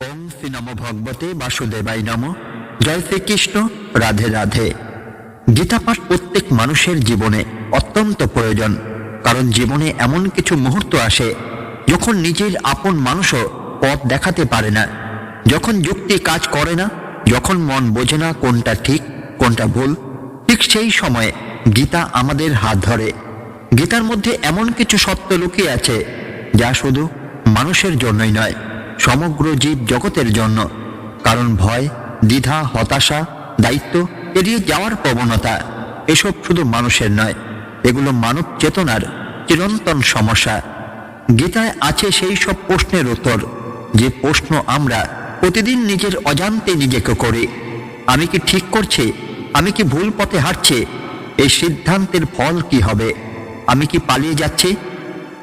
ওম শ্রী নম ভগবতে বাসুদেবাই নম। জয় শ্রীকৃষ্ণ। রাধে রাধে। গীতা পাঠ প্রত্যেক মানুষের জীবনে অত্যন্ত প্রয়োজন, কারণ জীবনে এমন কিছু মুহূর্ত আসে, যখন নিজের আপন মানুষও পথ দেখাতে পারে না। যখন যুক্তি কাজ করে না, যখন মন বোঝে না কোনটা ঠিক, কোনটা ভুল, ঠিক সেই সময়ে গীতা আমাদের হাত ধরে। গীতার মধ্যে এমন কিছু সত্য লুকিয়ে আছে, যা শুধু মানুষের জন্যই নয় সমগ্র জীব জগতের জন্য, কারণ ভয়, দ্বিধা, হতাশা, দায়িত্ব এড়িয়ে যাওয়ার প্রবণতা এসব শুধু মানুষের নয়, এগুলো মানব চেতনার চিরন্তন সমস্যা। গীতায় আছে সেই সব প্রশ্নের উত্তর, যে প্রশ্ন আমরা প্রতিদিন নিজের অজান্তে নিজেকে করি, আমি কি ঠিক করছি, আমি কি ভুল পথে হাঁটছি, এই সিদ্ধান্তের ফল কি হবে, আমি কি পালিয়ে যাচ্ছি?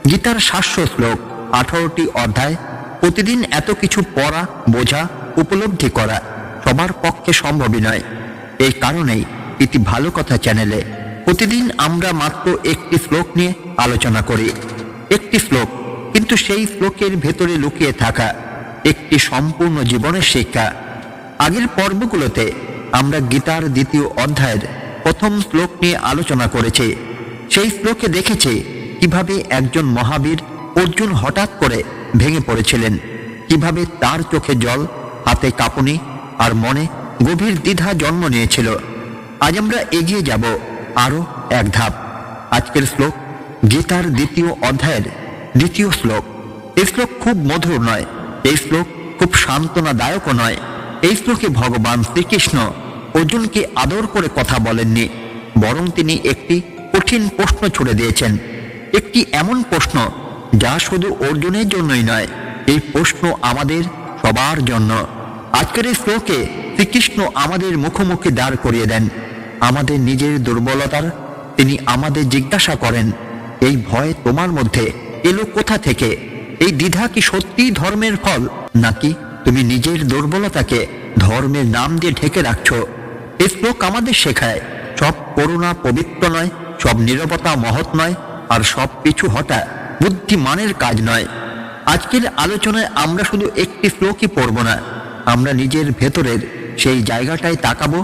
গীতার শাস্য শ্লোক আঠারোটি অধ্যায় প্রতিদিন এত কিছু পড়া, বোঝা, উপলব্ধি করা সবার পক্ষে সম্ভবই নয়। এই কারণেই এটি ভালো কথা চ্যানেলে প্রতিদিন আমরা মাত্র একটি শ্লোক নিয়ে আলোচনা করি। একটি শ্লোক, কিন্তু সেই শ্লোকের ভেতরে লুকিয়ে থাকা একটি সম্পূর্ণ জীবনের শিক্ষা। আগের পর্বগুলোতে আমরা গীতার দ্বিতীয় অধ্যায়ের প্রথম শ্লোক নিয়ে আলোচনা করেছি। সেই শ্লোকে দেখেছি কীভাবে একজন মহাবীর অর্জুন হঠাৎ করে ভেঙে পড়েছিলেন। কীভাবে তার চোখে জল, হাতে কাঁপুনি আর মনে গভীর দ্বিধা জন্ম নিয়েছিল। আজ আমরা এগিয়ে যাব আরও এক ধাপ। আজকের শ্লোক গীতার দ্বিতীয় অধ্যায়ের দ্বিতীয় শ্লোক। এই শ্লোক খুব মধুর নয়, এই শ্লোক খুব সান্ত্বনাদায়কও নয়। এই শ্লোকে ভগবান শ্রীকৃষ্ণ অর্জুনকে আদর করে কথা বলেননি, বরং তিনি একটি কঠিন প্রশ্ন ছুড়ে দিয়েছেন। একটি এমন প্রশ্ন যা শুধু অর্জুনের জন্যই নয়, এই প্রশ্ন আমাদের সবার জন্য। আজকের এই শ্লোকে শ্রীকৃষ্ণ আমাদের মুখোমুখি দাঁড় করিয়ে দেন। আমাদের নিজের দুর্বলতার তিনি আমাদের জিজ্ঞাসা করেন, এই ভয় তোমার মধ্যে এলো কোথা থেকে? এই দ্বিধা কি সত্যিই ধর্মের ফল? নাকি তুমি নিজের দুর্বলতাকে ধর্মের নাম দিয়ে ঢেকে রাখছো? এই শ্লোক আমাদের শেখায়, সব করুণা পবিত্র নয়, সব নীরবতা মহৎ নয়, আর সব পিছু হটা বুদ্ধিমানের কাজ নয়। আজকের আলোচনায় আমরা শুধু একটি শ্লোকই পড়ব না, আমরা নিজের ভেতরের সেই জায়গাটায় তাকাবো,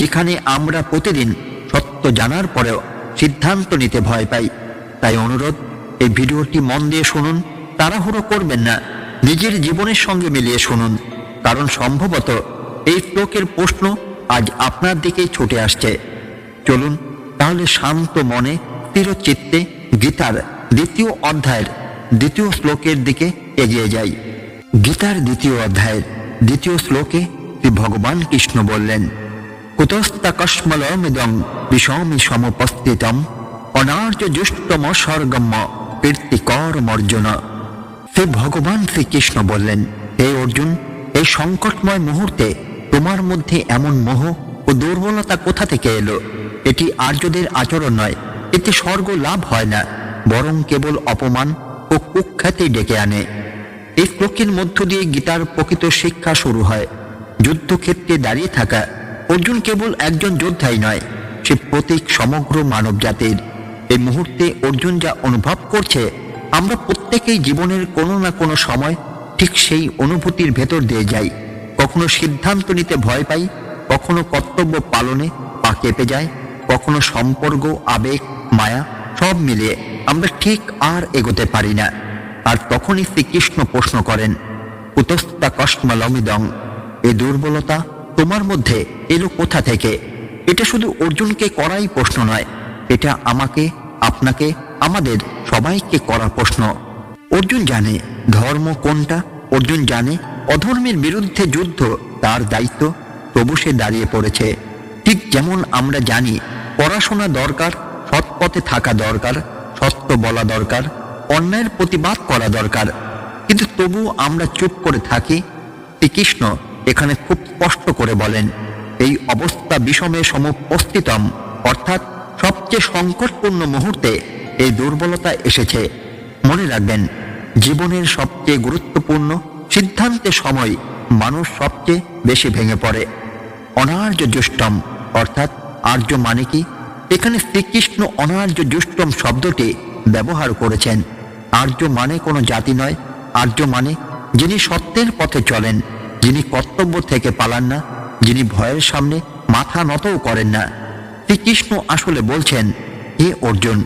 যেখানে আমরা প্রতিদিন সত্য জানার পরেও সিদ্ধান্ত নিতে ভয় পাই। তাই অনুরোধ, এই ভিডিওটি মন দিয়ে শুনুন, তাড়াহুড়ো করবেন না, নিজের জীবনের সঙ্গে মিলিয়ে শুনুন, কারণ সম্ভবত এই শ্লোকের প্রশ্ন আজ আপনার দিকেই ছুটে আসছে। চলুন তাহলে শান্ত মনে স্থির চিত্তে গীতার দ্বিতীয় অধ্যায়ের দ্বিতীয় শ্লোকের দিকে এগিয়ে যাই। গীতার দ্বিতীয় অধ্যায়ের দ্বিতীয় শ্লোকে শ্রী ভগবান কৃষ্ণ বললেন কুতস্তাকস্মলমিদং বিষমি সমুপস্থিতম অনার্য জুষ্টম স্বর্গম্য কীর্তিকর মর্জুন। সে ভগবান শ্রীকৃষ্ণ বললেন, হে অর্জুন, এই সংকটময় মুহূর্তে তোমার মধ্যে এমন মোহ ও দুর্বলতা কোথা থেকে এলো? এটি আর্যদের আচরণ নয়, এতে স্বর্গ লাভ হয় না। বরং কেবল অপমান ও কুখ্যাতি ডেকে আনে। এই শ্লোকের মধ্য দিয়ে গীতার প্রকৃত শিক্ষা শুরু হয়। যুদ্ধক্ষেত্রে দাঁড়িয়ে থাকা অর্জুন কেবল একজন যোদ্ধাই নয়, সে প্রতীক সমগ্র মানব জাতির এই মুহূর্তে অর্জুন যা অনুভব করছে, আমরা প্রত্যেকেই জীবনের কোনো না কোনো সময় ঠিক সেই অনুভূতির ভেতর দিয়ে যাই। কখনো সিদ্ধান্ত নিতে ভয় পাই, কখনো কর্তব্য পালনে পা কেঁপে যায়, কখনো সম্পর্ক আবেগ, মায়া সব মিলিয়ে আমরা ঠিক আর এগোতে পারি না। আর তখনই শ্রীকৃষ্ণ প্রশ্ন করেন উতস্তা কষ্মলমিদং এই দুর্বলতা তোমার মধ্যে এলো কোথা থেকে? এটা শুধু অর্জুনকে করাই প্রশ্ন নয়, এটা আমাকে, আপনাকে, আমাদের সবাইকে করা প্রশ্ন। অর্জুন জানে ধর্ম কোনটা। অর্জুন জানে অধর্মের বিরুদ্ধে যুদ্ধ তার দায়িত্ব, তবু সে দাঁড়িয়ে পড়েছে। ঠিক যেমন আমরা জানি পড়াশোনা দরকার সৎ পথে থাকা দরকার, সত্য বলা দরকার, অন্যায়ের প্রতিবাদ করা দরকার। কিন্তু তবু আমরা চুপ করে থাকি। শ্রীকৃষ্ণ এখানে খুব স্পষ্ট করে বলেন, এই অবস্থা বিষমে সমুপস্থিতম। অর্থাৎ সবচেয়ে সংকটপূর্ণ মুহূর্তে এই দুর্বলতা এসেছে। মনে রাখবেন, জীবনের সবচেয়ে গুরুত্বপূর্ণ সিদ্ধান্তের সময় মানুষ সবচেয়ে বেশি ভেঙে পড়ে। অনার্য জুষ্টম অর্থাৎ আর্য মানে কি? এখানে শ্রীকৃষ্ণ অনার্য জুষ্টম শব্দটি ব্যবহার করেছেন। আর্য মানে কোনো জাতি নয়। আর্য মানে যিনি সত্যের পথে চলেন, যিনি কর্তব্য থেকে পালান না, যিনি ভয়ের সামনে মাথা নতও করেন না। শ্রীকৃষ্ণ আসলে বলছেন, হে অর্জুন,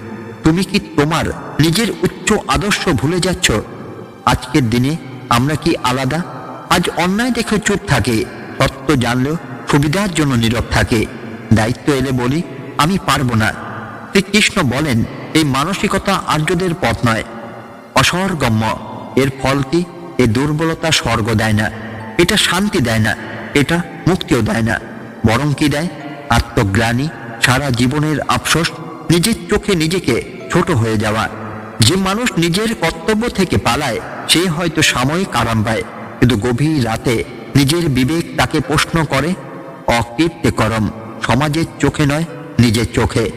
তুমি কি তোমার নিজের উচ্চ আদর্শ ভুলে যাচ্ছ? আজকের দিনে আমরা কি আলাদা? আজ অন্যায় দেখে চুপ থাকে সত্য জানলেও সুবিধার জন্য নীরব থাকে। দায়িত্ব এলে বলি আমি পারব না। শ্রীকৃষ্ণ বলেন, এই মানসিকতা আর্যদের পথ নয়। অসহর্গম্য এর ফল কি? এই দুর্বলতা স্বর্গ দেয় না। এটা শান্তি দেয় না, এটা মুক্তিও দেয় না। বরং কি দেয়? আত্মগ্লানি সারা জীবনের আফসোস, নিজের চোখে নিজেকে ছোট হয়ে যাওয়া। যে মানুষ নিজের কর্তব্য থেকে পালায়, সে হয়তো সাময়িক আরাম পায়। কিন্তু গভীর রাতে নিজের বিবেক তাকে প্রশ্ন করে অকীর্তিকরম সমাজের চোখে নয় নিজের চোখে।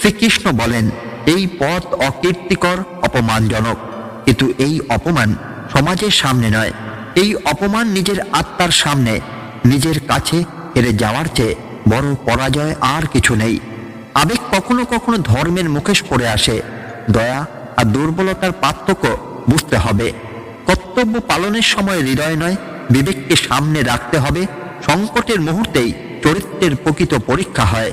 শ্রীকৃষ্ণ বলেন, এই পথ অকীর্তিকর, অপমানজনক। কিন্তু এই অপমান সমাজের সামনে নয়। এই অপমান নিজের আত্মার সামনে। নিজের কাছে হেরে যাওয়ার চেয়ে বড় পরাজয় আর কিছু নেই। আবেগ কখনো কখনো ধর্মের মুখেশ পড়ে আসে। দয়া আর দুর্বলতার পার্থক্য বুঝতে হবে। কর্তব্য পালনের সময় হৃদয় নয়, বিবেককে সামনে রাখতে হবে। সংকটের মুহূর্তেই চরিত্রের প্রকৃত পরীক্ষা হয়।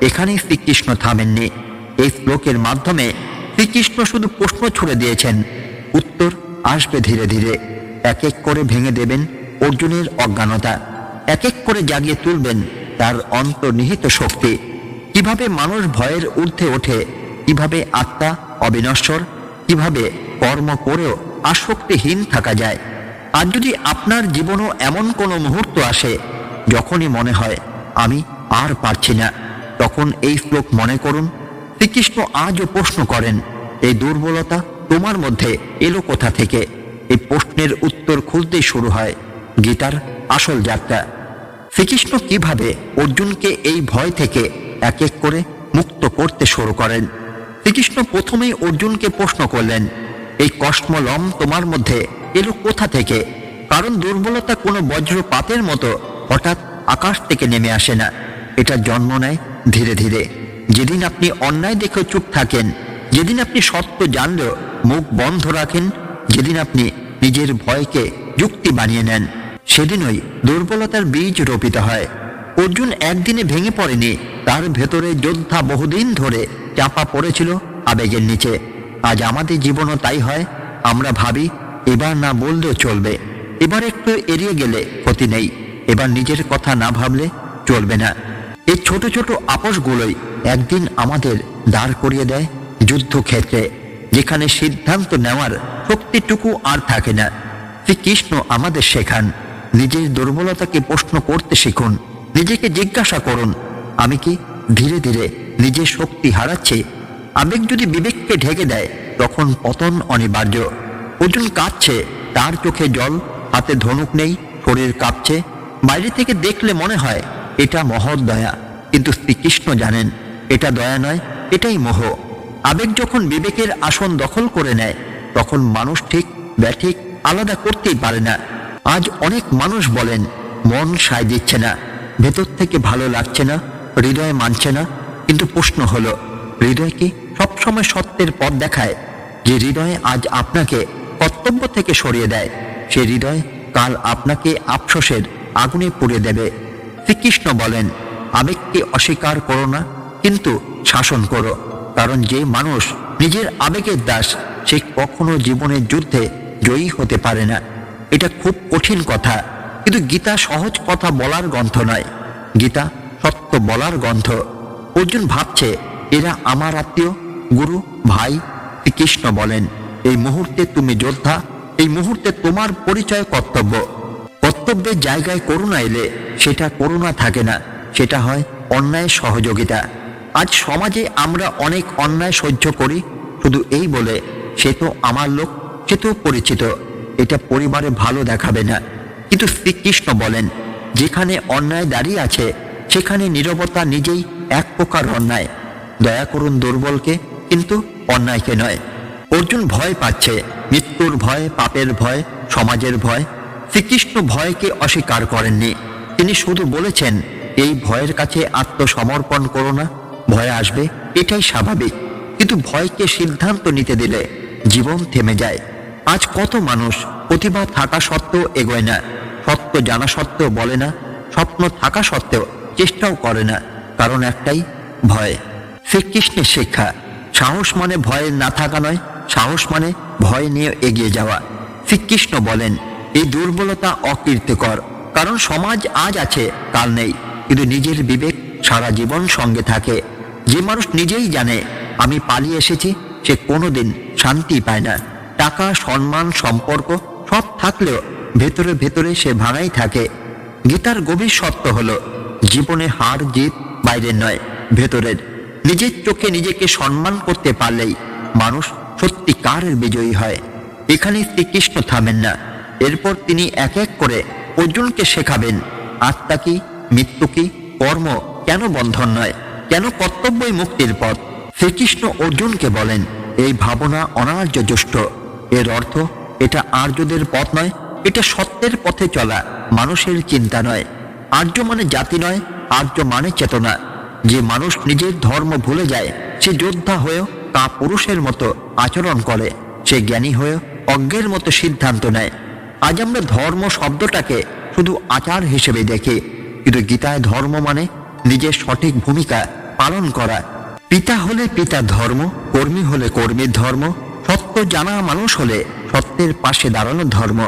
এখানেই শ্রীকৃষ্ণ থামেননি। এই শ্লোকের মাধ্যমে শ্রীকৃষ্ণ শুধু প্রশ্ন ছুড়ে দিয়েছেন, উত্তর আসবে ধীরে ধীরে। এক এক করে ভেঙে দেবেন অর্জুনের অজ্ঞানতা। এক এক করে জাগিয়ে তুলবেন তার অন্তর্নিহিত শক্তি। কীভাবে মানুষ ভয়ের ঊর্ধ্বে ওঠে, কীভাবে আত্মা অবিনশ্বর, কীভাবে কর্ম করেও আসক্তিহীন থাকা যায়। আর যদি আপনার জীবনও এমন কোনো মুহূর্ত আসে, যখনই মনে হয়, আমি আর পারছি না। তখন এই শ্লোক মনে করুন, শ্রীকৃষ্ণ আজও প্রশ্ন করেন, এই দুর্বলতা তোমার মধ্যে এলো কোথা থেকে? এই প্রশ্নের উত্তর খুঁজতেই শুরু হয়, গীতার আসল যাত্রা। শ্রীকৃষ্ণ কীভাবে অর্জুনকে এই ভয় থেকে এক এক করে মুক্ত করতে শুরু করেন? শ্রীকৃষ্ণ প্রথমেই অর্জুনকে প্রশ্ন করলেন, এই কষ্মলম তোমার মধ্যে এলো কোথা থেকে? কারণ দুর্বলতা কোনো বজ্রপাতের মতো হঠাৎ আকাশ থেকে নেমে আসে না। এটা জন্ম নেয় ধীরে ধীরে। যেদিন আপনি অন্যায় দেখে চুপ থাকেন, যেদিন আপনি সত্য জানলেও মুখ বন্ধ রাখেন, যেদিন আপনি নিজের ভয়কে যুক্তি বানিয়ে নেন, সেদিনই দুর্বলতার বীজ রোপিত হয়। অর্জুন একদিনে ভেঙে পড়েনি, তার ভেতরে যোদ্ধা বহুদিন ধরে চাপা পড়েছিল আবেগের নিচে। আজ আমাদের জীবনও তাই হয়, আমরা ভাবি, এবার না বললেও চলবে। এবার একটু এড়িয়ে গেলে ক্ষতি নেই, এবার নিজের কথা না ভাবলে চলবে না। এই ছোট ছোট আপোষগুলোই একদিন আমাদের দাঁড় করিয়ে দেয় যুদ্ধক্ষেত্রে, যেখানে সিদ্ধান্ত নেওয়ার শক্তিটুকু আর থাকে না। শ্রীকৃষ্ণ আমাদের শেখান, নিজের দুর্বলতাকে প্রশ্ন করতে শিখুন, নিজেকে জিজ্ঞাসা করুন, আমি কি ধীরে ধীরে নিজের শক্তি হারাচ্ছি? আবেগ যদি বিবেককে ঢেকে দেয়, তখন পতন অনিবার্য। অর্জুন কাঁদছে তার চোখে জল, হাতে ধনুক নেই, শরীর কাঁপছে। বাইরে থেকে দেখলে মনে হয় এটা মহৎ দয়া। কিন্তু শ্রীকৃষ্ণ জানেন, এটা দয়া নয়, এটাই মোহ। আবেগ যখন বিবেকের আসন দখল করে নেয়, তখন মানুষ ঠিক, ব্যাঠিক, আলাদা করতেই পারে না। আজ অনেক মানুষ বলেন, মন সায় দিচ্ছে না, ভেতর থেকে ভালো লাগছে না, হৃদয় মানছে না। কিন্তু প্রশ্ন হলো, হৃদয় কি সবসময় সত্যের পথ দেখায়? যে হৃদয় আজ আপনাকে কর্তব্য থেকে সরিয়ে দেয়, সে হৃদয় কাল আপনাকে আফসোসের আগুনে পুড়ে দেবে। শ্রীকৃষ্ণ বলেন, আবেগকে অস্বীকার করো না, কিন্তু শাসন করো। কারণ যে মানুষ নিজের আবেগের দাস, সে কখনো জীবনের যুদ্ধে জয়ী হতে পারে না। এটা খুব কঠিন কথা, কিন্তু গীতা সহজ কথা বলার গ্রন্থ নয়। গীতা সত্য বলার গ্রন্থ। অর্জুন ভাবছে, এরা আমার আত্মীয়, গুরু, ভাই, শ্রীকৃষ্ণ বলেন, এই মুহূর্তে তুমি যোদ্ধা, এই মুহূর্তে তোমার পরিচয় কর্তব্য। কর্তব্যের জায়গায় করুণা এলে সেটা করুণা থাকে না। সেটা হয় অন্যায় সহযোগিতা। আজ সমাজে আমরা অনেক অন্যায় সহ্য করি, শুধু এই বলে, সে তো আমার লোক, সে তো পরিচিত, এটা পরিবারে ভালো দেখাবে না। কিন্তু শ্রীকৃষ্ণ বলেন, যেখানে অন্যায় দাঁড়িয়ে আছে, সেখানে নীরবতা নিজেই এক প্রকার অন্যায়। দয়া করুন দুর্বলকে, কিন্তু অন্যায়কে নয়। অর্জুন ভয় পাচ্ছে, মৃত্যুর ভয়, পাপের ভয়, সমাজের ভয় শ্রীকৃষ্ণ ভয়কে অস্বীকার করেননি। তিনি শুধু বলেছেন, এই ভয়ের কাছে আত্মসমর্পণ করো না, ভয় আসবে, এটাই স্বাভাবিক। কিন্তু ভয়কে সিদ্ধান্ত নিতে দিলে জীবন থেমে যায়। আজ কত মানুষ প্রতিভা থাকা সত্ত্বেও এগোয় না, সত্য জানা সত্ত্বেও বলে না, স্বপ্ন থাকা সত্ত্বেও চেষ্টাও করে না। কারণ একটাই, ভয়। শ্রীকৃষ্ণের শিক্ষা, সাহস মানে ভয়ে না থাকা নয়, সাহস মানে ভয় নিয়ে এগিয়ে যাওয়া। শ্রীকৃষ্ণ বলেন এই দুর্বলতা অকীর্তিকর। কারণ সমাজ আজ আছে, কাল নেই। কিন্তু নিজের বিবেক সারা জীবন সঙ্গে থাকে। যে মানুষ নিজেই জানে, আমি পালিয়ে এসেছি, সে কোনোদিন শান্তি পায় না। টাকা, সম্মান, সম্পর্ক সব থাকলেও ভেতরে ভেতরে সে ভাঙাই থাকে। গীতার গভীর সত্য হল, জীবনে হার জিত বাইরের নয়, ভেতরের। নিজের চোখে নিজেকে সম্মান করতে পারলেই মানুষ সত্যিকারের বিজয়ী হয়। এখানে শ্রীকৃষ্ণ থামেন না। এরপর তিনি এক এক করে অর্জুনকে শেখাবেন, আত্মা কি, মৃত্যু কি, কর্ম কেন বন্ধন নয়, কেন কর্তব্যই মুক্তির পথ? শ্রীকৃষ্ণ অর্জুনকে বলেন, এই ভাবনা অনার্য জ্যেষ্ঠ। এর অর্থ, এটা আর্যদের পথ নয়, এটা সত্যের পথে চলা, মানুষের চিন্তা নয়। আর্য মানে জাতি নয়, আর্য মানে চেতনা। যে মানুষ নিজের ধর্ম ভুলে যায়, সে যোদ্ধা হয়েও তা পুরুষের মতো আচরণ করে, সে জ্ঞানী হয়েও অজ্ঞের মতো সিদ্ধান্ত নেয়। আজ আমরা ধর্ম শব্দটাকে শুধু আচার হিসেবে দেখি, কিন্তু গীতায় ধর্ম মানে নিজের সঠিক ভূমিকা পালন করা। পিতা হলে পিতা ধর্ম, কর্মী হলে কর্মীর ধর্ম, সত্য জানা মানুষ হলে সত্যের পাশে দাঁড়ানোর ধর্ম।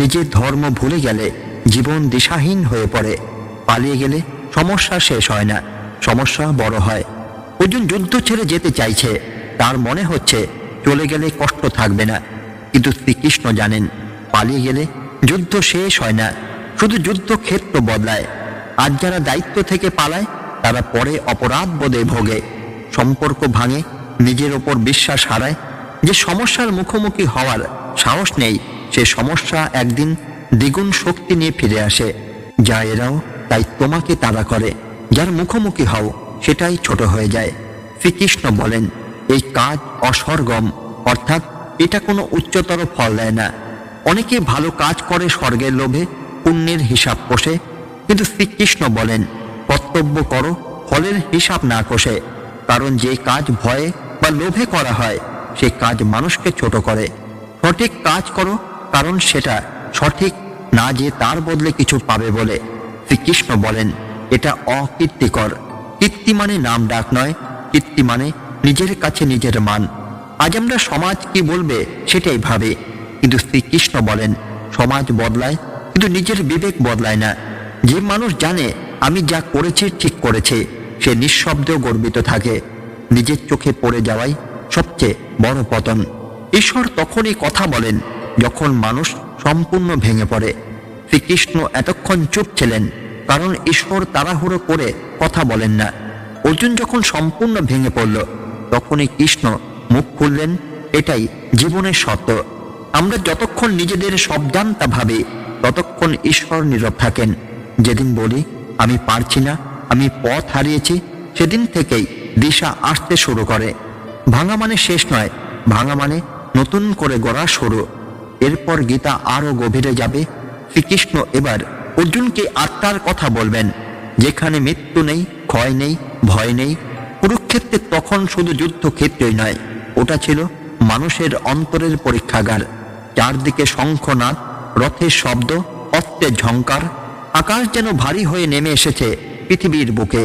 নিজের ধর্ম ভুলে গেলে জীবন দিশাহীন হয়ে পড়ে। পালিয়ে গেলে সমস্যা শেষ হয় না, সমস্যা বড় হয়। অর্জুন যুদ্ধ ছেড়ে যেতে চাইছে, তার মনে হচ্ছে চলে গেলে কষ্ট থাকবে না, কিন্তু শ্রীকৃষ্ণ জানেন পালিয়ে গেলে যুদ্ধ শেষ হয় না। শুধু যুদ্ধ ক্ষেত্র বদলায়। আর যারা দায়িত্ব থেকে পালায়, তারা পরে অপরাধ বোধে ভোগে। সম্পর্ক ভাঙে, নিজের ওপর বিশ্বাস হারায়। যে সমস্যার মুখোমুখি হওয়ার সাহস নেই, সে সমস্যা একদিন দ্বিগুণ শক্তি নিয়ে ফিরে আসে। যা এরাও, তাই তোমাকে তাড়া করে। যার মুখোমুখি হও, সেটাই ছোট হয়ে যায়। শ্রীকৃষ্ণ বলেন, এই কাজ অসরগম। অর্থাৎ এটা কোনো উচ্চতর ফল দেয় না। অনেকে ভালো কাজ করে স্বর্গের লোভে, পুণ্যের হিসাব কষে। কিন্তু শ্রীকৃষ্ণ বলেন, কর্তব্য করো, ফলের হিসাব না কষে। কারণ যে কাজ ভয়ে বা লোভে করা হয়, সে কাজ মানুষকে ছোট করে। সঠিক কাজ করো, কারণ সেটা সঠিক, না যে তার বদলে কিছু পাবে বলে। শ্রীকৃষ্ণ বলেন, এটা অকীর্তিকর। কীর্তি মানে নাম ডাক নয়, কীর্তি মানে নিজের কাছে নিজের মান। আজ আমরা সমাজ কি বলবে, সেটাই ভাবে। কিন্তু শ্রীকৃষ্ণ বলেন, সমাজ বদলায়, কিন্তু নিজের বিবেক বদলায় না। যে মানুষ জানে, আমি যা করেছি ঠিক করেছে, সে নিঃশব্দেও গর্বিত থাকে। নিজের চোখে পড়ে যাওয়াই সবচেয়ে বড় পতন। ঈশ্বর তখনই কথা বলেন, যখন মানুষ সম্পূর্ণ ভেঙে পড়ে। শ্রীকৃষ্ণ এতক্ষণ চুপ ছিলেন, কারণ ঈশ্বর তাড়াহুড়ো করে কথা বলেন না। অর্জুন যখন সম্পূর্ণ ভেঙে পড়ল, তখনই কৃষ্ণ মুখ খুললেন, এটাই জীবনের সত্য। আমরা যতক্ষণ নিজেদের সবজানতা ভাবে, ততক্ষণ ঈশ্বর নীরব থাকেন। যেদিন বলি, আমি পারছি না, আমি পথ হারিয়েছি, সেদিন থেকেই দিশা আসতে শুরু করে। ভাঙা মানে শেষ নয়, ভাঙা মানে নতুন করে গড়া শুরু। এরপর গীতা আরও গভীরে যাবে। শ্রীকৃষ্ণ এবার অর্জুনকে আত্মার কথা বলবেন। যেখানে মৃত্যু নেই, ক্ষয় নেই, ভয় নেই কুরুক্ষেত্রে তখন শুধু যুদ্ধক্ষেত্রই নয়, ওটা ছিল মানুষের অন্তরের পরীক্ষাগার। চারদিকে শঙ্খনাদ রথের শব্দ অস্ত্রের ঝঙ্কার, আকাশ যেন ভারী হয়ে নেমে এসেছে পৃথিবীর বুকে।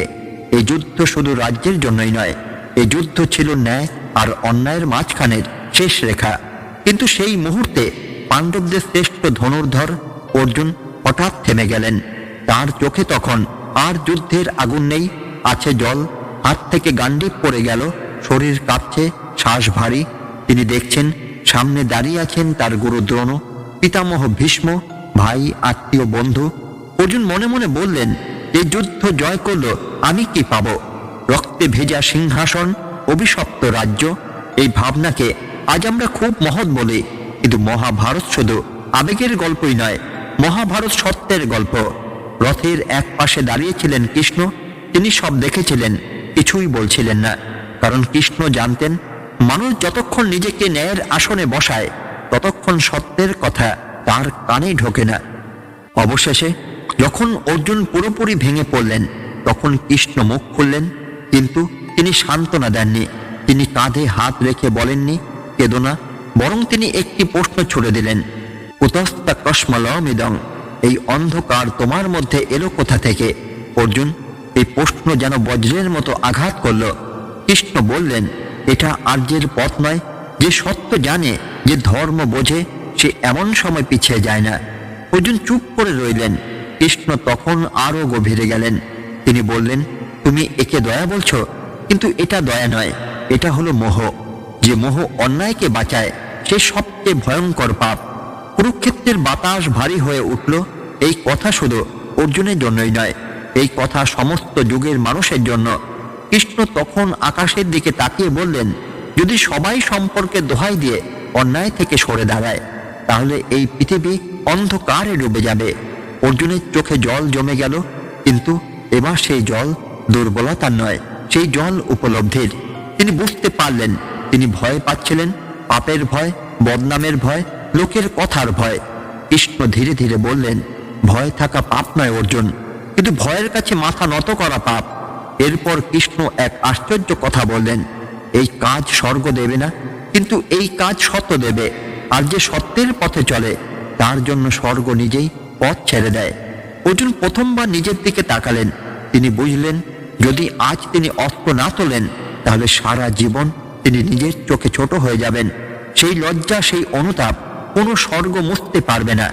এই যুদ্ধ শুধু রাজ্যের জন্যই নয় এই যুদ্ধ ছিল ন্যায় আর অন্যায়ের মাঝখানের শেষ রেখা। কিন্তু সেই মুহূর্তে পাণ্ডবদের শ্রেষ্ঠ ধনুর্ধর অর্জুন হঠাৎ থেমে গেলেন। তার চোখে তখন আর যুদ্ধের আগুন নেই, আছে জল, হাত থেকে গান্ডিপ পড়ে গেল, শরীর কাঁপছে, শ্বাস ভারী। তিনি দেখছেন সামনে দাঁড়িয়ে আছেন তার গুরু দ্রোণ, পিতামহ ভীষ্ম, ভাই, আত্মীয় বন্ধু। অর্জুন মনে মনে বললেন এই যুদ্ধ জয় করল, আমি কি পাব? রক্তে ভেজা সিংহাসন, অভিশপ্ত রাজ্য, এই ভাবনাকে আজ আমরা খুব মহৎ বলি। কিন্তু মহাভারত শুধু আবেগের গল্পই নয়, মহাভারত সত্যের গল্প। রথের এক পাশে দাঁড়িয়েছিলেন কৃষ্ণ, তিনি সব দেখেছিলেন, কিছুই বলছিলেন না। কারণ কৃষ্ণ জানতেন মানুষ যতক্ষণ নিজেকে ন্যায়ের আসনে বসায়, ততক্ষণ সত্যের কথা তার কানে ঢোকে না। অবশেষে যখন অর্জুন পুরোপুরি ভেঙে পড়লেন, তখন কৃষ্ণ মুখ খুললেন, কিন্তু তিনি সান্ত্বনা দেননি। তিনি কাঁধে হাত রেখে বলেননি, কেদো না। বরং তিনি একটি প্রশ্ন ছুড়ে দিলেন কুতস্তা কসমলমিদং, এই অন্ধকার তোমার মধ্যে এলো কোথা থেকে? অর্জুন এই প্রশ্ন যেন বজ্রের মতো আঘাত করল। কৃষ্ণ বললেন এটা আর্যের পথ নয়। যে সত্য জানে, যে ধর্ম বোঝে, সে এমন সময় পিছিয়ে যায় না। অর্জুন চুপ করে রইলেন। কৃষ্ণ তখন আরও গভীরে গেলেন। তিনি বললেন, তুমি একে দয়া বলছো? কিন্তু এটা দয়া নয়। এটা হলো মোহ। যে মোহ অন্যায়কে বাঁচায়, সে সবচেয়ে ভয়ঙ্কর পাপ। কুরুক্ষেত্রের বাতাস ভারী হয়ে উঠল। এই কথা শুধু অর্জুনের জন্যই নয়, এই কথা সমস্ত যুগের মানুষের জন্য। কৃষ্ণ তখন আকাশের দিকে তাকিয়ে বললেন, যদি সবাই সম্পর্কে দোহাই দিয়ে অন্যায় থেকে সরে দাঁড়ায়, তাহলে এই পৃথিবী অন্ধকারে ডুবে যাবে। অর্জুনের চোখে জল জমে গেল, কিন্তু এবার সেই জল দুর্বলতার নয়, সেই জল উপলব্ধির। তিনি বুঝতে পারলেন, তিনি ভয় পাচ্ছিলেন, পাপের ভয়, বদনামের ভয়, লোকের কথার ভয়। কৃষ্ণ ধীরে ধীরে বললেন, ভয় থাকা পাপ নয় অর্জুন, কিন্তু ভয়ের কাছে মাথা নত করা পাপ। এরপর কৃষ্ণ এক আশ্চর্য কথা বললেন, এই কাজ স্বর্গ দেবে না, কিন্তু এই কাজ সত্য দেবে। আর যে সত্যের পথে চলে, তার জন্য স্বর্গ নিজেই পথ ছেড়ে দেয়। অর্জুন প্রথমবার নিজের দিকে তাকালেন। তিনি বুঝলেন, যদি আজ তিনি অস্ত্র না তোলেন, তাহলে সারা জীবন তিনি নিজের চোখে ছোট হয়ে যাবেন। সেই লজ্জা, সেই অনুতাপ কোনো স্বর্গ মুছতে পারবে না।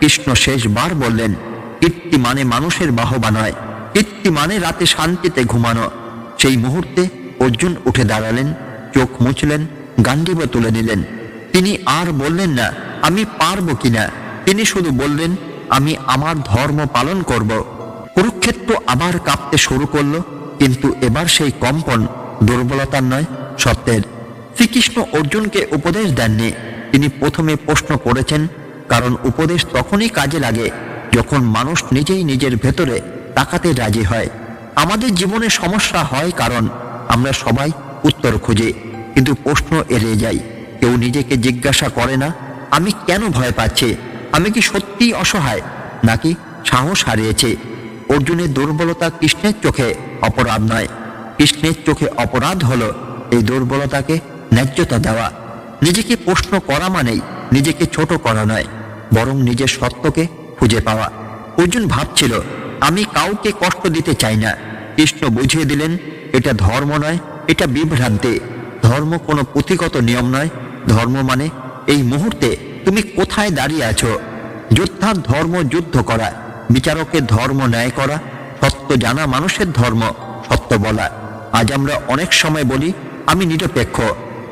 কৃষ্ণ শেষবার বললেন, কীর্তি মানে মানুষের বাহবা নয় কীর্তি মানে রাতে শান্তিতে ঘুমানো। সেই মুহূর্তে অর্জুন উঠে দাঁড়ালেন, চোখ মুছলেন, গান্ডীব তুলে নিলেন। তিনি আর বললেন না, আমি পারব কিনা? তিনি শুধু বললেন, আমি আমার ধর্ম পালন করব। কুরুক্ষেত্র আবার কাঁপতে শুরু করল, কিন্তু এবার সেই কম্পন দুর্বলতার নয়, সত্যের। শ্রীকৃষ্ণ অর্জুনকে উপদেশ দেননি। তিনি প্রথমে প্রশ্ন করেছেন, কারণ উপদেশ তখনই কাজে লাগে যখন মানুষ নিজেই নিজের ভেতরে তাকাতে রাজি হয়। আমাদের জীবনে সমস্যা হয় কারণ আমরা সবাই উত্তর খুঁজে, কিন্তু প্রশ্ন এড়িয়ে যাই। কেউ নিজেকে জিজ্ঞাসা করে না, আমি কেন ভয় পাচ্ছি? আমি কি সত্যিই অসহায়? নাকি সাহস হারিয়েছে? অর্জুনের দুর্বলতা কৃষ্ণের চোখে অপরাধ নয়। কৃষ্ণের চোখে অপরাধ হলো এই দুর্বলতাকে ন্যায্যতা দেওয়া। নিজেকে প্রশ্ন করা মানেই নিজেকে ছোট করা নয়, বরং নিজের সত্যকে খুঁজে পাওয়া। অর্জুন ভাবছিল আমি কাউকে কষ্ট দিতে চাই না। কৃষ্ণ বুঝিয়ে দিলেন, এটা ধর্ম নয়, এটা বিভ্রান্তি। ধর্ম কোনো পুঁথিগত নিয়ম নয়। ধর্ম মানে এই মুহূর্তে তুমি কোথায় দাঁড়িয়ে আছো? যোদ্ধার ধর্ম যুদ্ধ করা। বিচারকের ধর্ম ন্যায় করা। সত্য জানা মানুষের ধর্ম, সত্য বলা। আজ আমরা অনেক সময় বলি, আমি নিরপেক্ষ।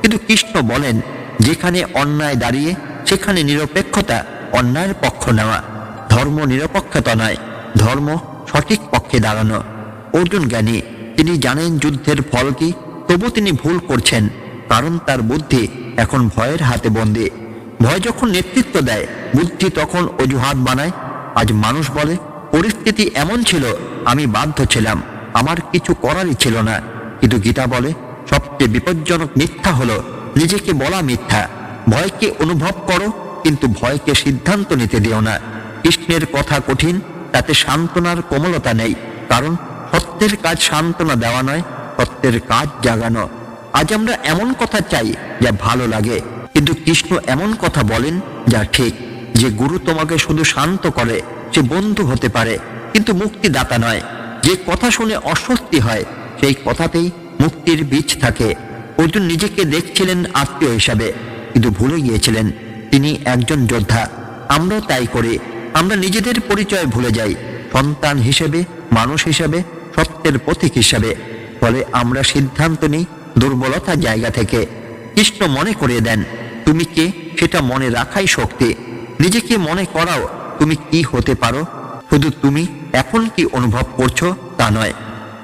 কিন্তু কৃষ্ণ বলেন, যেখানে অন্যায় দাঁড়িয়ে, সেখানে নিরপেক্ষতা, অন্যায়ের পক্ষ নেওয়া। ধর্ম নিরপেক্ষতা নয়। ধর্ম সঠিক পক্ষে দাঁড়ানো। অর্জুন জ্ঞানী, তিনি জানেন যুদ্ধের ফল কি, তবু তিনি ভুল করছেন, কারণ তার বুদ্ধি এখন ভয়ের হাতে বন্দী। ভয় যখন নেতৃত্ব দেয়, বুদ্ধি তখন অজুহাত বানায়। আজ মানুষ বলে, পরিস্থিতি এমন ছিল, আমি বাধ্য ছিলাম, আমার কিছু করারই ছিল না। কিন্তু গীতা বলে, সবচেয়ে বিপজ্জনক মিথ্যা হলো, নিজেকে বলা মিথ্যা। ভয়কে অনুভব করো, কিন্তু ভয়কে সিদ্ধান্ত নিতে দিও না। কৃষ্ণের কথা কঠিন তাতে সান্ত্বনার কোমলতা নেই, কারণ সত্যের কাজ সান্ত্বনা দেওয়া নয়, সত্যের কাজ জাগানো। আজ আমরা এমন কথা চাই যা ভালো লাগে, কিন্তু কৃষ্ণ এমন কথা বলেন যা ঠিক। যে গুরু তোমাকে শুধু শান্ত করে, সে বন্ধু হতে পারে, কিন্তু মুক্তিদাতা নয়। যে কথা শুনে অস্বস্তি হয়, সেই কথাতেই মুক্তির বীজ থাকে। অর্জুন নিজেকে দেখছিলেন আত্মীয় হিসাবে, কিন্তু ভুলে গিয়েছিলেন, তিনি একজন যোদ্ধা। আমরাও তাই করি। আমরা নিজেদের পরিচয় ভুলে যাই। সন্তান হিসেবে, মানুষ হিসেবে, সত্যের প্রতীক হিসেবে। ফলে আমরা সিদ্ধান্ত নিই দুর্বলতার জায়গা থেকে। কৃষ্ণ মনে করিয়ে দেন, তুমি কে? সেটা মনে রাখাই শক্তি। নিজেকে মনে করাও, তুমি কি হতে পারো? শুধু তুমি এখন কি অনুভব করছ তা নয়।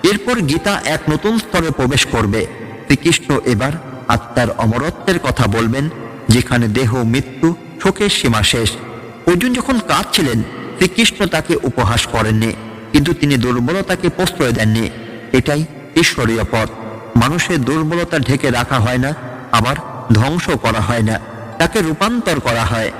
এরপর গীতা এক নতুন স্তরে প্রবেশ করবে। শ্রীকৃষ্ণ এবার আত্মার অমরত্বের কথা বলবেন, যেখানে দেহ, মৃত্যু, শোকের সীমা শেষ। অর্জুন যখন কাঁদছিলেন, শ্রীকৃষ্ণ তাকে উপহাস করেননি, কিন্তু তিনি দুর্বলতাকে প্রশ্রয় দেননি। এটাই ঈশ্বরীয় পথ। মানুষের দুর্বলতা ঢেকে রাখা হয় না, আবার ধ্বংস করা হয় না, তাকে রূপান্তর করা হয়।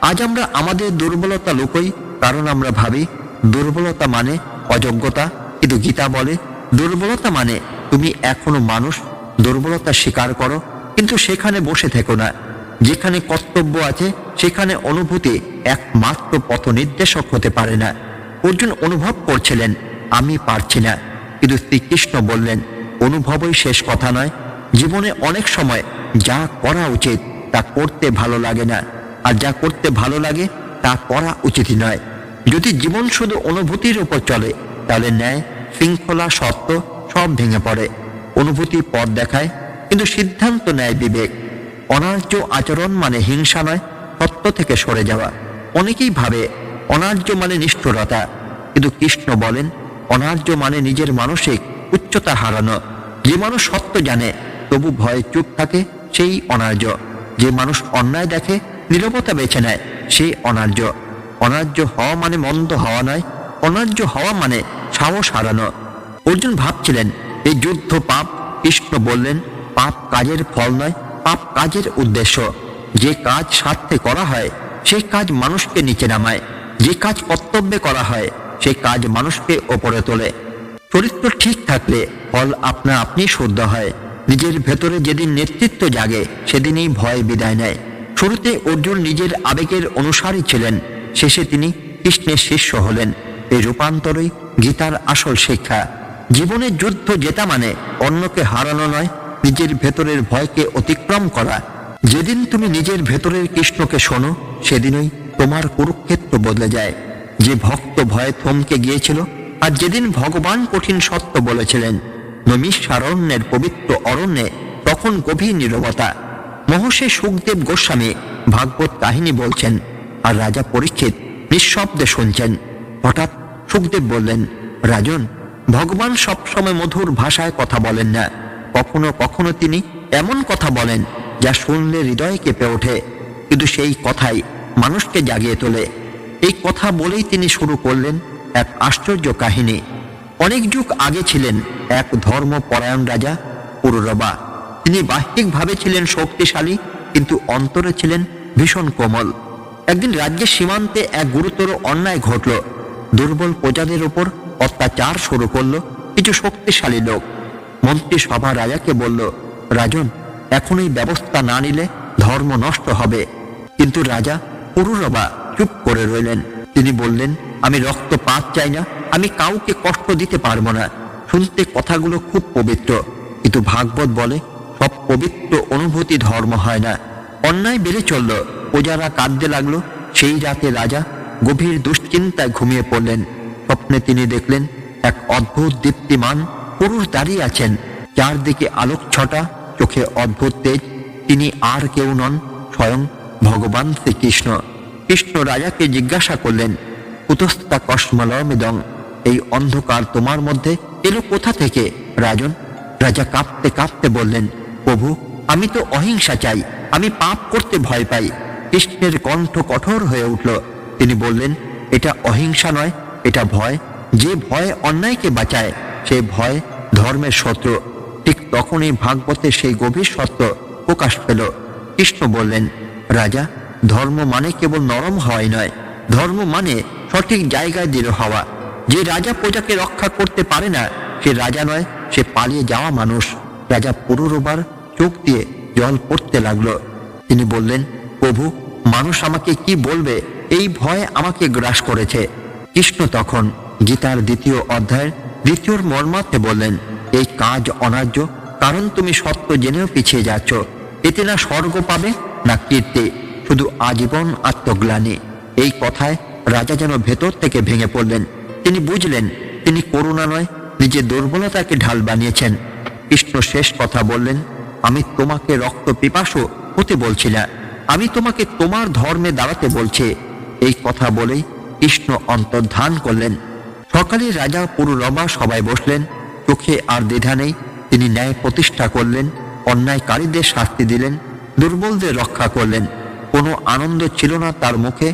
আজ আমরা আমাদের দুর্বলতা লুকোই, কারণ আমরা ভাবি, দুর্বলতা মানে অযোগ্যতা, কিন্তু গীতা বলে, দুর্বলতা মানে তুমি এখনও মানুষ, দুর্বলতা স্বীকার করো, কিন্তু সেখানে বসে থেকো না। যেখানে কর্তব্য আছে, সেখানে অনুভূতি একমাত্র পথ নির্দেশক হতে পারে না। অর্জুন অনুভব করছিলেন, আমি পারছি না। কিন্তু শ্রীকৃষ্ণ বললেন, অনুভবই শেষ কথা নয়। জীবনে অনেক সময় যা করা উচিত, তা করতে ভালো লাগে না। আর যা করতে ভালো লাগে, তা করা উচিত নয়। যদি জীবন শুধু অনুভূতির উপর চলে, তাহলে ন্যায়, শৃঙ্খলা, সত্য সব ভেঙে পড়ে। অনুভূতি পথ দেখায়, কিন্তু সিদ্ধান্ত নেয় বিবেক। অনার্য আচরণ মানে হিংসা নয়, সত্য থেকে সরে যাওয়া। অনেকেই ভাবে অনার্য মানে নিষ্ঠুরতা। কিন্তু কৃষ্ণ বলেন, অনার্য মানে নিজের মানসিক উচ্চতা হারানো। যে মানুষ সত্য জানে, তবু ভয়ে চুপ থাকে, সেই অনার্য। যে মানুষ অন্যায় দেখে, নীরবতা বেছে নেয়, সেই অনার্য। অনার্য হওয়া মানে মন্দ হওয়া নয়, অনার্য হওয়া মানে সাহস হারানো। অর্জুন ভাবছিলেন, এই যুদ্ধ পাপ, কৃষ্ণ বললেন, পাপ কাজের ফল নয় পাপ কাজের উদ্দেশ্য। যে কাজ স্বার্থে করা হয় সেই কাজ মানুষকে নিচে নামায়। যে কাজ কর্তব্যে করা হয় সেই কাজ মানুষকে ওপরে তোলে। চরিত্র ঠিক থাকলে ফল আপনা আপনি শুদ্ধ হয়। নিজের ভেতরে যেদিন নেতৃত্ব জাগে, সেদিনই ভয় বিদায় নেয়। শুরুতে অর্জুন নিজের আবেগের অনুসারী ছিলেন, শেষে তিনি কৃষ্ণের শিষ্য হলেন। এই রূপান্তরই গীতার আসল শিক্ষা। জীবনের যুদ্ধ জেতা মানে অন্যকে হারানো নয় নিজের ভেতরের ভয়কে অতিক্রম করা। যেদিন তুমি নিজের ভেতরের কৃষ্ণকে শোনো, সেদিনই তোমার কুরুক্ষেত্র বদলে যায়। যে ভক্ত ভয়ে থমকে গিয়েছিল, আর যেদিন ভগবান কঠিন সত্য বলেছিলেন নমিষারণ্যের পবিত্র অরণ্যে, তখন গভীর নীরবতা। মহর্ষি সুখদেব গোস্বামী ভাগবত কাহিনী বলছেন, আর রাজা পরীক্ষিত নিঃশব্দে শুনছেন। হঠাৎ সুখদেব বললেন, রাজন, ভগবান সবসময় মধুর ভাষায় কথা বলেন না। কখনো কখনো তিনি এমন কথা বলেন যা শুনলে হৃদয় কেঁপে ওঠে। কিন্তু সেই কথাই মানুষকে জাগিয়ে তোলে। এই কথা বলেই তিনি শুরু করলেন এক আশ্চর্য কাহিনী। অনেক যুগ আগে ছিলেন এক ধর্মপরায়ণ রাজা পুরুরবা। তিনি বাহ্যিকভাবে ছিলেন শক্তিশালী, কিন্তু অন্তরে ছিলেন ভীষণ কোমল। একদিন রাজ্যের সীমান্তে এক গুরুতর অন্যায় ঘটল। দুর্বল প্রজাদের উপর অত্যাচার শুরু করল কিছু শক্তিশালী লোক। মন্ত্রিসভা রাজাকে বলল, রাজন, এখন এই ব্যবস্থা না নিলে ধর্ম নষ্ট হবে। কিন্তু রাজা পুরুরবা চুপ করে রইলেন। তিনি বললেন, আমি রক্তপাত চাই না, আমি কাউকে কষ্ট দিতে পারব না। শুনতে কথাগুলো খুব পবিত্র। কিন্তু ভাগবত বলে, সব পবিত্র অনুভূতি ধর্ম হয় না। অন্যায় বেড়ে চলল। প্রজারা কাঁদতে লাগল। সেই রাতে রাজা গভীর দুশ্চিন্তায় ঘুমিয়ে পড়লেন। স্বপ্নে তিনি দেখলেন, এক অদ্ভুত দীপ্তিমান পুরুষ দাঁড়িয়ে আছেন। চারদিকে আলোক ছটা, চোখে অদ্ভুত তেজ। তিনি আর কেউ নন, স্বয়ং ভগবান শ্রীকৃষ্ণ। কৃষ্ণ রাজাকে জিজ্ঞাসা করলেন কুতস্তা কসমলমিদং, এই অন্ধকার তোমার মধ্যে এলো কোথা থেকে? রাজন রাজা কাঁপতে কাঁপতে বললেন, প্রভু, আমি তো অহিংসা চাই, আমি পাপ করতে ভয় পাই। কৃষ্ণের কণ্ঠ কঠোর হয়ে উঠল। তিনি বললেন, এটা অহিংসা নয়, এটা ভয়। যে ভয় অন্যায়কে বাঁচায়, সে ভয় ধর্মের শত্রু ঠিক তখনই ভাগবতে সেই গভীর সত্য প্রকাশ পেল। কৃষ্ণ বললেন, রাজা, ধর্ম মানে কেবল নরম হওয়াই নয়। ধর্ম মানে সঠিক জায়গায় দৃঢ় হওয়া। যে রাজা প্রজাকে রক্ষা করতে পারে না, সে রাজা নয়, সে পালিয়ে যাওয়া মানুষ। রাজা পুরুরবার চোখ দিয়ে জল পড়তে লাগল। তিনি বললেন, প্রভু, মানুষ আমাকে কি বলবে? এই ভয় আমাকে গ্রাস করেছে। কৃষ্ণ তখন গীতার দ্বিতীয় অধ্যায়ের দ্বিতীয় মর্মার্থে বললেন, এই কাজ অনার্য, কারণ তুমি সত্য জেনেও পিছিয়ে যাচ্ছ। এতে না স্বর্গ পাবে, না কীর্তি, শুধু আজীবন আত্মগ্লানি। এই কথায় রাজা যেন ভেতর থেকে ভেঙে পড়লেন। তিনি বুঝলেন, তিনি করুণা নয়, নিজের দুর্বলতাকে ঢাল বানিয়েছেন। কৃষ্ণ শেষ কথা বললেন, আমি তোমাকে রক্ত পিপাসু হতে বলছি না, আমি তোমাকে তোমার ধর্মে দাঁড়াতে বলছি। এই কথা বলেই কৃষ্ণ অন্তর্ধান করলেন। সকালে রাজা পুরুরবা সবাই বসলেন। চোখে আর দ্বিধা নেই। তিনি ন্যায় প্রতিষ্ঠা করলেন, অন্যায়কারীদের শাস্তি দিলেন, দুর্বলদের রক্ষা করলেন। কোনো আনন্দ ছিল না তার মুখে,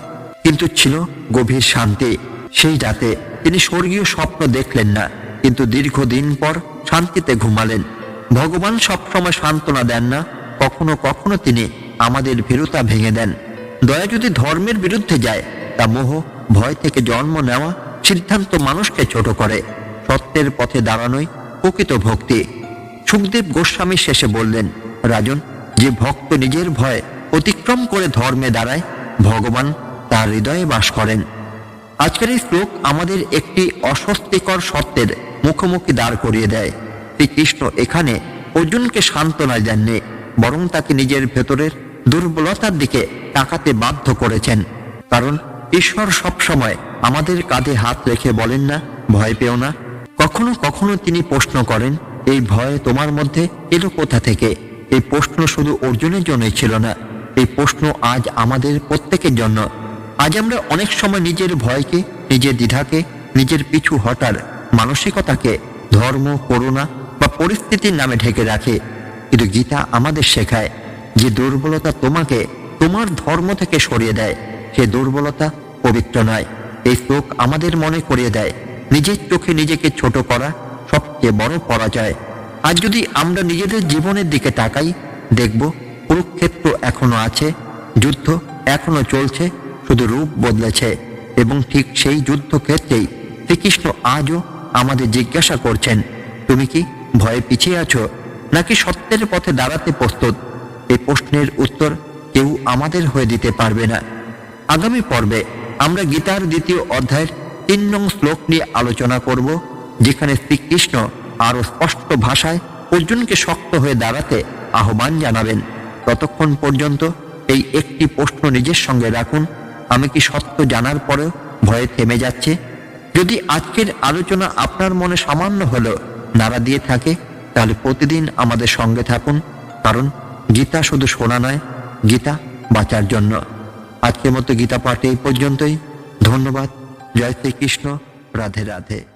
কিন্তু ছিল গভীর শান্তি। সেই রাতে তিনি স্বর্গীয় স্বপ্ন দেখলেন না, কিন্তু দীর্ঘদিন পর শান্তিতে ঘুমালেন। ভগবান সবসময় সান্ত্বনা দেন না, কখনো কখনো তিনি আমাদের ভীরুতা ভেঙে দেন। দয়া যদি ধর্মের বিরুদ্ধে যায়, তা মোহ, ভয় থেকে জন্ম নেওয়া সিদ্ধান্ত মানুষকে ছোট করে, সত্যের পথে দাঁড়ানোই প্রকৃত ভক্তি। সুখদেব গোস্বামী শেষে বললেন, রাজন, যে ভক্ত নিজের ভয় অতিক্রম করে ধর্মে দাঁড়ায়, ভগবান তার হৃদয়ে বাস করেন। আজকের এই শ্লোক আমাদের একটি অস্বস্তিকর সত্যের মুখোমুখি দাঁড় করিয়ে দেয়। শ্রীকৃষ্ণ এখানে অর্জুনকে সান্ত্বনা দেননি বরং তাকে নিজের ভেতরের দুর্বলতার দিকে তাকাতে বাধ্য করেছেন। কারণ ঈশ্বর সবসময় আমাদের কাঁধে হাত রেখে বলেন না, ভয় পেও না। কখনো কখনো তিনি প্রশ্ন করেন, এই ভয় তোমার মধ্যে এলো কোথা থেকে? এই প্রশ্ন শুধু অর্জুনের জন্যই ছিল না, এই প্রশ্ন আজ আমাদের প্রত্যেকের জন্য। আজ আমরা অনেক সময় নিজের ভয়কে, নিজের দ্বিধাকে, নিজের পিছু হটার মানসিকতাকে, ধর্ম, করুণা বা পরিস্থিতির নামে ঢেকে রাখে। কিন্তু গীতা আমাদের শেখায় যে দুর্বলতা তোমাকে, তোমার ধর্ম থেকে সরিয়ে দেয়। সে দুর্বলতা পবিত্র নয়। এই শ্লোক আমাদের মনে করিয়ে দেয়। নিজের চোখে নিজেকে ছোট করা সবচেয়ে বড় পরাজয়। আজ যদি আমরা নিজেদের জীবনের দিকে তাকাই, দেখব কুরুক্ষেত্র এখনও আছে, যুদ্ধ এখনও চলছে, শুধু রূপ বদলেছে এবং ঠিক সেই যুদ্ধক্ষেত্রেই শ্রীকৃষ্ণ আজও আমাদের জিজ্ঞাসা করছেন, তুমি কি ভয়ে পিছিয়ে আছো? নাকি সত্যের পথে দাঁড়াতে প্রস্তুত? এই প্রশ্নের উত্তর কেউ আমাদের হয়ে দিতে পারবে না। আগামী পর্বে আমরা গীতার দ্বিতীয় অধ্যায়ের তিন নং শ্লোক নিয়ে আলোচনা করব, যেখানে শ্রীকৃষ্ণ আরও স্পষ্ট ভাষায় অর্জুনকে শক্ত হয়ে দাঁড়াতে আহ্বান জানাবেন। ততক্ষণ পর্যন্ত এই একটি প্রশ্ন নিজের সঙ্গে রাখুন। আমি কি সত্য জানার পরেও ভয়ে থেমে যাচ্ছে? যদি আজকের আলোচনা আপনার মনে সামান্য হলেও নাড়া দিয়ে থাকে, তাহলে প্রতিদিন আমাদের সঙ্গে থাকুন, কারণ গীতা শুধু শোনা নয়, গীতা বাঁচার জন্য। আজকের মতো গীতা পাঠ এই পর্যন্তই। ধন্যবাদ। জয় শ্রীকৃষ্ণ। রাধে রাধে।